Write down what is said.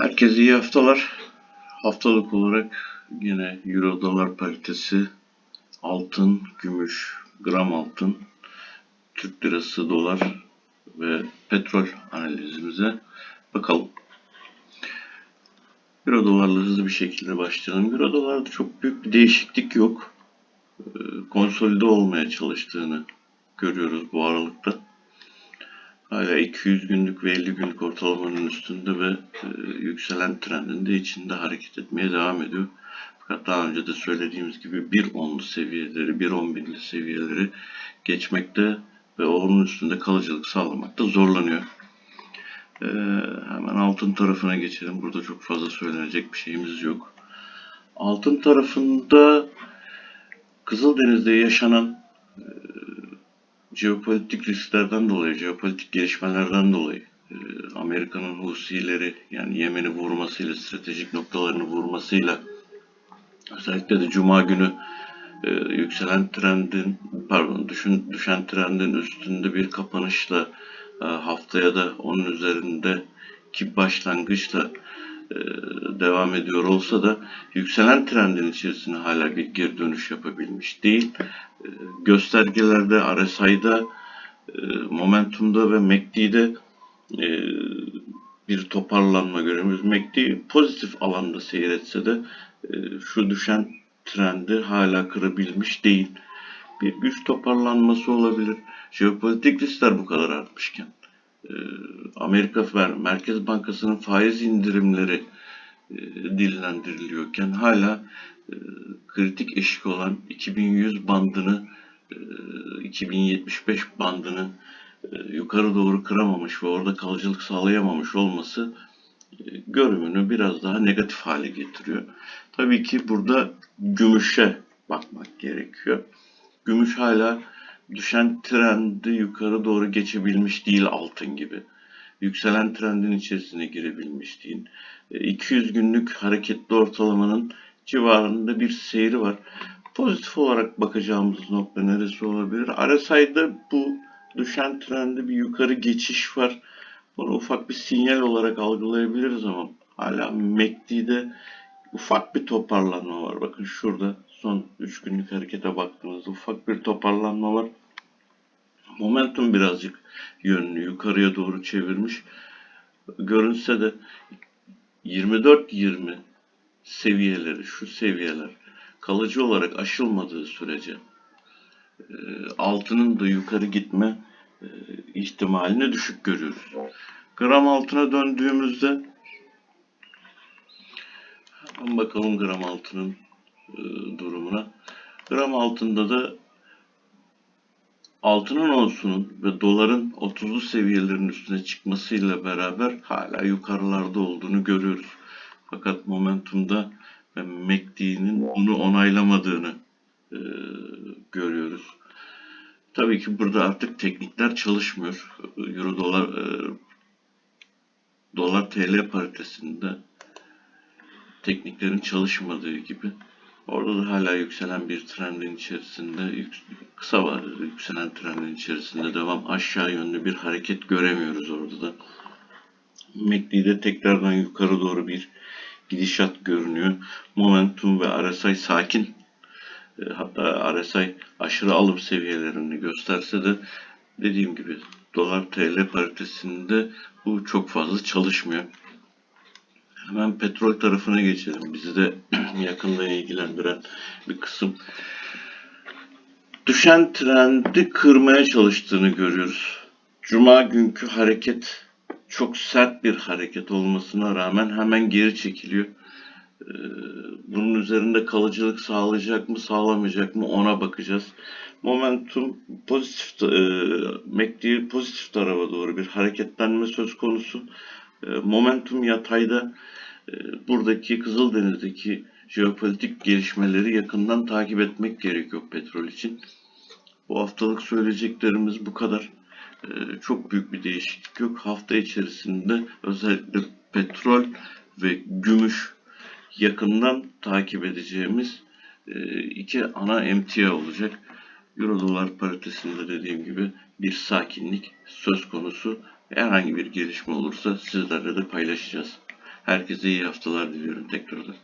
Herkese iyi haftalar. Haftalık olarak yine Euro dolar paritesi, altın, gümüş, gram altın, Türk lirası, dolar ve petrol analizimize bakalım. Euro dolarla hızlı bir şekilde başlayalım. Euro dolarda çok büyük bir değişiklik yok. Ee, Konsolide olmaya çalıştığını görüyoruz bu aralıkta. Hala 200 günlük ve 50 günlük ortalamanın üstünde ve e, yükselen trendin de içinde hareket etmeye devam ediyor. Fakat daha önce de söylediğimiz gibi 1.10'lu seviyeleri, 1.11'li seviyeleri geçmekte ve onun üstünde kalıcılık sağlamakta zorlanıyor. E, hemen altın tarafına geçelim. Burada çok fazla söylenecek bir şeyimiz yok. Altın tarafında Kızıldeniz'de yaşanan jeopolitik risklerden dolayı, jeopolitik gelişmelerden dolayı e, Amerika'nın Husileri yani Yemen'i vurmasıyla, stratejik noktalarını vurmasıyla özellikle de Cuma günü e, yükselen trendin, pardon düşün, düşen trendin üstünde bir kapanışla e, haftaya da onun üzerinde ki başlangıçla devam ediyor olsa da yükselen trendin içerisine hala bir geri dönüş yapabilmiş değil. E, göstergelerde RSI'da, e, Momentum'da ve MACD'de e, bir toparlanma görüyoruz. MACD pozitif alanda seyretse de e, şu düşen trendi hala kırabilmiş değil. Bir güç toparlanması olabilir. Jeopolitik riskler bu kadar artmışken. E, Amerika Merkez Bankası'nın faiz indirimleri e, dillendiriliyorken hala e, kritik eşik olan 2100 bandını e, 2075 bandını e, yukarı doğru kıramamış ve orada kalıcılık sağlayamamış olması e, biraz daha negatif hale getiriyor. Tabii ki burada gümüşe bakmak gerekiyor. Gümüş hala düşen trendi yukarı doğru geçebilmiş değil altın gibi. Yükselen trendin içerisine girebilmiş değil. E, 200 günlük hareketli ortalamanın civarında bir seyri var. Pozitif olarak bakacağımız nokta neresi olabilir? RSI'de bu düşen trende bir yukarı geçiş var. Bunu ufak bir sinyal olarak algılayabiliriz ama hala MACD'de ufak bir toparlanma var. Bakın şurada son 3 günlük harekete baktığımızda ufak bir toparlanma var. Momentum birazcık yönünü yukarıya doğru çevirmiş. Görünse de 24-20 seviyeleri, şu seviyeler kalıcı olarak aşılmadığı sürece e, altının da yukarı gitme e, ihtimalini düşük görüyoruz. Gram altına döndüğümüzde bakalım gram altının e, durumuna. Gram altında da altının onsunun ve doların 30'lu seviyelerin üstüne çıkmasıyla beraber hala yukarılarda olduğunu görüyoruz. Fakat momentumda ve MACD'nin bunu onaylamadığını e, görüyoruz. Tabii ki burada artık teknikler çalışmıyor. Euro dolar e, dolar TL paritesinde tekniklerin çalışmadığı gibi orada da hala yükselen bir trendin içerisinde kısa var yükselen trendin içerisinde devam aşağı yönlü bir hareket göremiyoruz orada da. MACD'de tekrardan yukarı doğru bir gidişat görünüyor. Momentum ve RSI sakin. E, Hatta RSI aşırı alım seviyelerini gösterse de dediğim gibi dolar TL paritesinde bu çok fazla çalışmıyor. Hemen petrol tarafına geçelim. Bizi de yakından ilgilendiren bir kısım. Düşen trendi kırmaya çalıştığını görüyoruz. Cuma günkü hareket çok sert bir hareket olmasına rağmen hemen geri çekiliyor. Ee, Bunun üzerinde kalıcılık sağlayacak mı sağlamayacak mı ona bakacağız. Momentum pozitif, e, MACD pozitif tarafa doğru bir hareketlenme söz konusu. E, Momentum yatayda buradaki Kızıldeniz'deki jeopolitik gelişmeleri yakından takip etmek gerekiyor petrol için. Bu haftalık söyleyeceklerimiz bu kadar. Ee, çok büyük bir değişiklik yok. Hafta içerisinde özellikle petrol ve gümüş yakından takip edeceğimiz e, iki ana emtia olacak. Euro dolar paritesinde dediğim gibi bir sakinlik söz konusu. Herhangi bir gelişme olursa sizlerle de paylaşacağız. Herkese iyi haftalar diliyorum tekrardan.